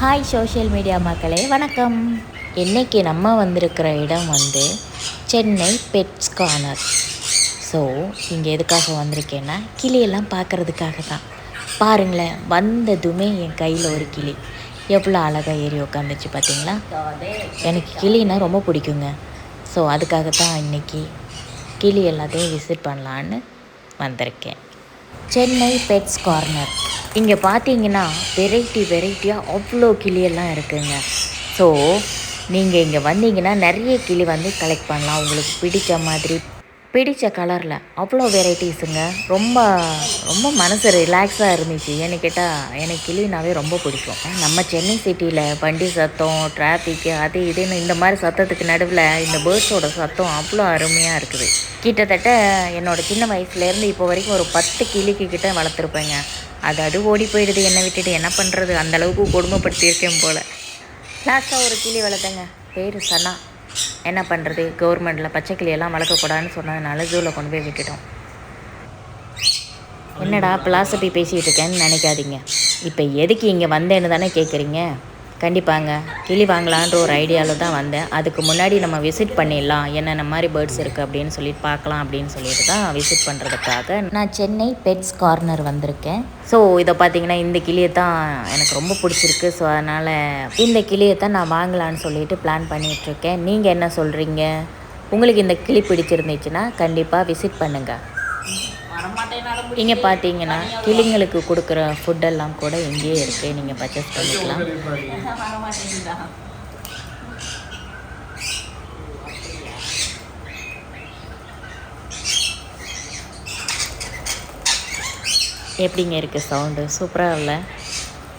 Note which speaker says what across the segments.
Speaker 1: Hi social media மக்களே வணக்கம். இன்றைக்கி நம்ம வந்திருக்கிற இடம் வந்து சென்னை பெட்ஸ் கார்னர் ஸோ இங்கே எதுக்காக வந்திருக்கேன்னா கிளியெல்லாம் பார்க்குறதுக்காக தான். பாருங்களேன் வந்ததுமே என் கையில் ஒரு கிளி. எவ்வளோ அழகாக ஏறி உட்காந்துச்சு பார்த்தீங்களா எனக்கு கிளினா ரொம்ப பிடிக்குங்க. ஸோ அதுக்காக தான் இன்றைக்கி கிளி எல்லாத்தையும் விசிட் பண்ணலான்னு வந்திருக்கேன். சென்னை பெட்ஸ் கார்னர் இங்கே பார்த்தீங்கன்னா வெரைட்டி வெரைட்டியாக அவ்வளோ கிளியெல்லாம் இருக்குங்க. ஸோ நீங்கள் இங்கே வந்தீங்கன்னா நிறைய கிளி வந்து கலெக்ட் பண்ணலாம். உங்களுக்கு பிடித்த மாதிரி பிடித்த கலரில் அவ்வளோ வெரைட்டிஸுங்க ரொம்ப ரொம்ப மனசு ரிலாக்ஸாக இருந்துச்சு. ஏன்னு கேட்டால் எனக்கு கிளினாவே ரொம்ப பிடிக்கும். நம்ம சென்னை சிட்டியில் வண்டி சத்தம் டிராஃபிக்கு அது இதுன்னு இந்த மாதிரி சத்தத்துக்கு நடுவில் இந்த பேர்ட்ஸோட சத்தம் அவ்வளோ அருமையாக இருக்குது. கிட்டத்தட்ட என்னோட சின்ன வயசுலேருந்து இப்போ வரைக்கும் ஒரு பத்து கிளிக்கு கிட்டே வளர்த்துருப்பேங்க. அது அது ஓடி போயிடுது. என்னை விட்டுட்டு என்ன பண்ணுறது அந்த அளவுக்கு கொடுமைப்படுத்தியிருக்கேன் போல். லாஸ்ட்டாக ஒரு கிளி வளர்த்தேங்க. பேர் சனா. என்ன பண்ணுறது கவர்மெண்ட்டில் பச்சை கிளியெல்லாம் வளர்க்கக்கூடாதுன்னு சொன்னதுனால ஜூவில் கொண்டு போய் விட்டுட்டோம். என்னடா பிலாசபி பேசிகிட்டு இருக்கேன்னு நினைக்காதீங்க. இப்போ எதுக்கு இங்கே வந்தேன்னு தானே கேட்குறீங்க கண்டிப்பாங்க. கிளி வாங்கலான்ற ஒரு ஐடியாவில் தான் வந்தேன். அதுக்கு முன்னாடி நம்ம விசிட் பண்ணிடலாம். என்னென்ன மாதிரி பேர்ட்ஸ் இருக்குது அப்படின்னு சொல்லிட்டு பார்க்கலாம் அப்படின்னு சொல்லிட்டு தான் விசிட் பண்ணுறதுக்காக நான் சென்னை பெட்ஸ் கார்னர் வந்திருக்கேன். ஸோ இதை பார்த்தீங்கன்னா இந்த கிளியை தான் எனக்கு ரொம்ப பிடிச்சிருக்கு. ஸோ அதனால் இந்த கிளியை தான் நான் வாங்கலான்னு சொல்லிட்டு பிளான் பண்ணிகிட்ருக்கேன் நீங்கள் என்ன சொல்கிறீங்க உங்களுக்கு இந்த கிளி பிடிச்சிருந்துச்சுன்னா கண்டிப்பாக விசிட் பண்ணுங்கள் இங்கே பார்த்தீங்கன்னா கிளிங்களுக்கு கொடுக்குற ஃபுட்டெல்லாம் கூட இங்கேயே இருக்குது நீங்கள் பர்ச்சேஸ் பண்ணிக்கலாம். எப்படிங்க இருக்குது சவுண்டு சூப்பராக இல்லை?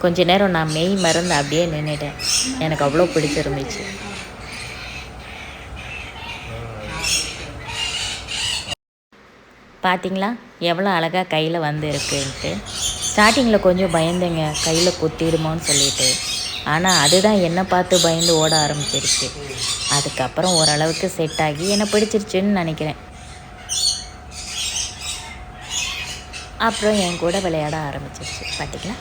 Speaker 1: கொஞ்ச நேரம் நான் மெய் மறந்து அப்படியே நின்றுட்டேன் எனக்கு அவ்வளோ பிடிச்சிருந்துச்சு. பார்த்தீங்களா எவ்வளோ அழகாக கையில் வந்து இருக்குன்ட்டு. ஸ்டார்டிங்கில் கொஞ்சம் பயந்தேங்க. கையில் குத்திடுமோன்னு சொல்லிட்டு. ஆனால் அதுதான் என்னை பார்த்து பயந்து ஓட ஆரம்பிச்சிருச்சு. அதுக்கப்புறம் ஓரளவுக்கு செட் ஆகி என்னை பிடிச்சிருச்சுன்னு நினைக்கிறேன். அப்புறம் என் கூட விளையாட ஆரம்பிச்சிருச்சு. பார்த்தீங்களா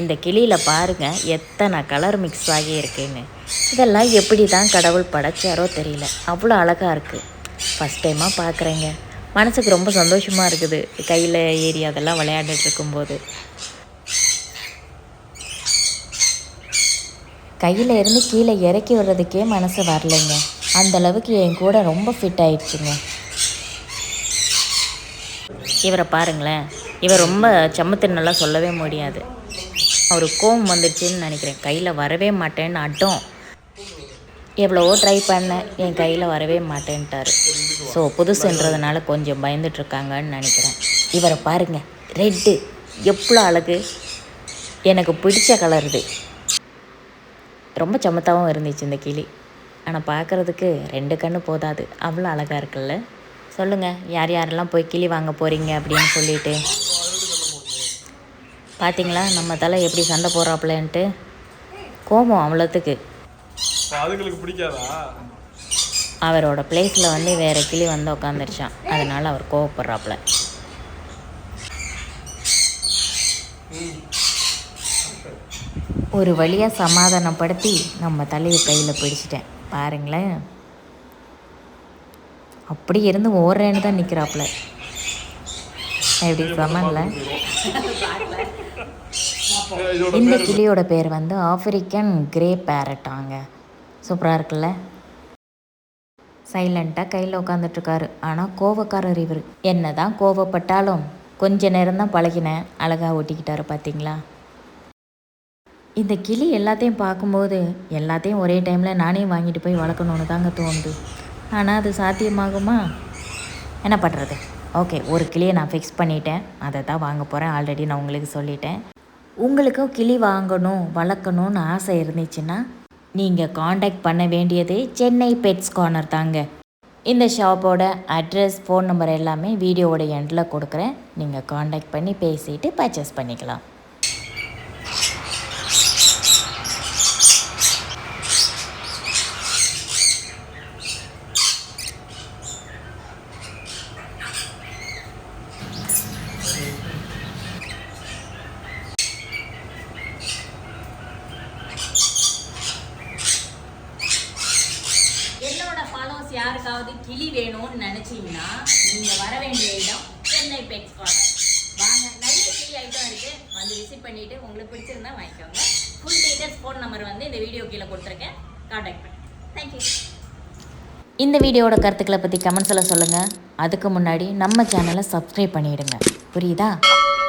Speaker 1: இந்த கிளியில் பாருங்கள் எத்தனை கலர் மிக்ஸ் ஆகி இருக்குன்னு. இதெல்லாம் எப்படி தான் கடவுள் படைச்சாரோ தெரியல. அவ்வளோ அழகாக இருக்குது ஃபஸ்ட் டைமாக பார்க்குறேங்க மனசுக்கு ரொம்ப சந்தோஷமாக இருக்குது. கையில் ஏறி அதெல்லாம் விளையாண்டுட்டு இருக்கும்போது. கையில் இருந்து கீழே இறக்கி விடுறதுக்கே மனசு வரலைங்க. அந்த அளவுக்கு என் கூட ரொம்ப ஃபிட் ஆயிடுச்சுங்க. இவரை பாருங்களேன். இவர் ரொம்ப சமத்துன்னெல்லாம் சொல்லவே முடியாது. அவருக்கு கோவம் வந்துடுச்சுன்னு நினைக்கிறேன். கையில் வரவே மாட்டேன்னு அட்டம் எவ்வளவோ ட்ரை பண்ணேன். என் கையில் வரவே மாட்டேன்ட்டார். ஸோ புதுசுன்றதுனால கொஞ்சம் பயந்துட்டுருக்காங்கன்னு நினைக்கிறேன். இவரை பாருங்கள் ரெட்டு எவ்வளோ அழகு. எனக்கு பிடிச்ச கலர் இது. ரொம்ப சமத்தாகவும் இருந்துச்சு இந்த கிளி. ஆனால் பார்க்குறதுக்கு ரெண்டு கண்ணு போதாது. அவ்வளோ அழகாக இருக்குல்ல. சொல்லுங்கள் யார் யாரெல்லாம் போய் கிளி வாங்க போகிறீங்க அப்படின்னு சொல்லிட்டு. பார்த்தீங்களா நம்ம தலை எப்படி சண்டை போடுறாப்புலன்ட்டு. கோபம் அவ்வளோத்துக்கு. அவரோட பிளேஸில் வந்து வேறு கிளி வந்து உட்காந்துருச்சான் அதனால் அவர் கோவப்படுறாப்புல. ஒரு வழியாக சமாதானப்படுத்தி நம்ம தலையை கையில் பிடிச்சிட்டேன். பாருங்களேன். அப்படி இருந்து ஓடுறேன்னு தான் நிற்கிறாப்புல எப்படி
Speaker 2: இதோட
Speaker 1: இந்த கிளியோட பேர் வந்து ஆப்பிரிக்கன் கிரே பேரட்டாங்க சூப்பராக இருக்குல்ல? சைலண்ட்டாக கையில் உட்காந்துட்ருக்காரு ஆனால் கோவக்காரர் இவர். என்ன தான் கோவப்பட்டாலும் கொஞ்ச நேரம் தான் பழகினேன் அழகாக ஒட்டிக்கிட்டாரு பார்த்தீங்களா இந்த கிளி எல்லாத்தையும் பார்க்கும்போது எல்லாத்தையும் ஒரே டைமில் நானே வாங்கிட்டு போய் வளர்க்கணுன்னு தாங்க தோணுது. ஆனால் அது சாத்தியமாகுமா? என்ன பண்ணுறது ஓகே ஒரு கிளியை நான் ஃபிக்ஸ் பண்ணிட்டேன். அதை தான் வாங்க போகிறேன் ஆல்ரெடி நான் உங்களுக்கு சொல்லிட்டேன். உங்களுக்கும் கிளி வாங்கணும் வளர்க்கணும்னு ஆசை இருந்துச்சுன்னா நீங்கள் காண்டாக்ட் பண்ண வேண்டியது சென்னை பெட்ஸ் கார்னர் தாங்க. இந்த ஷாப்போட அட்ரஸ் ஃபோன் நம்பர் எல்லாமே வீடியோவோட எண்டில் கொடுக்குறேன். நீங்கள் காண்டாக்ட் பண்ணி பேசிட்டு பர்ச்சேஸ் பண்ணிக்கலாம்
Speaker 3: என்னோட ஃபாலோவர்ஸ் யாருக்காவது கிளி வேணும்னு நினைச்சீங்கன்னா நீங்க வர வேண்டிய இடம் சென்னை பெட்ஸ் கார்னர் வாங்க நிறைய கிளி ஐட்டம் இருக்கு. வந்து விசிட் பண்ணிட்டு உங்களுக்கு பிடிச்சிருந்தா வாங்கிக்கோங்க. ஃபுல் டீட்டெயில்ஸ் ஃபோன் நம்பர் வந்து இந்த வீடியோ கீழே கொடுத்துருக்கேன். காண்டாக்ட் பண்ணுங்க தேங்க்யூ இந்த வீடியோவோட கருத்துக்களை பற்றி கமெண்ட்ஸில் சொல்லுங்கள் அதுக்கு முன்னாடி நம்ம சேனலை சப்ஸ்கிரைப் பண்ணிவிடுங்க புரியுதா?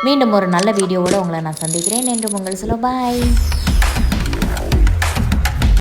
Speaker 3: மீண்டும் ஒரு நல்ல வீடியோவோட உங்களை நான் சந்திக்கிறேன். என்று உங்கள் சொல்ல பாய்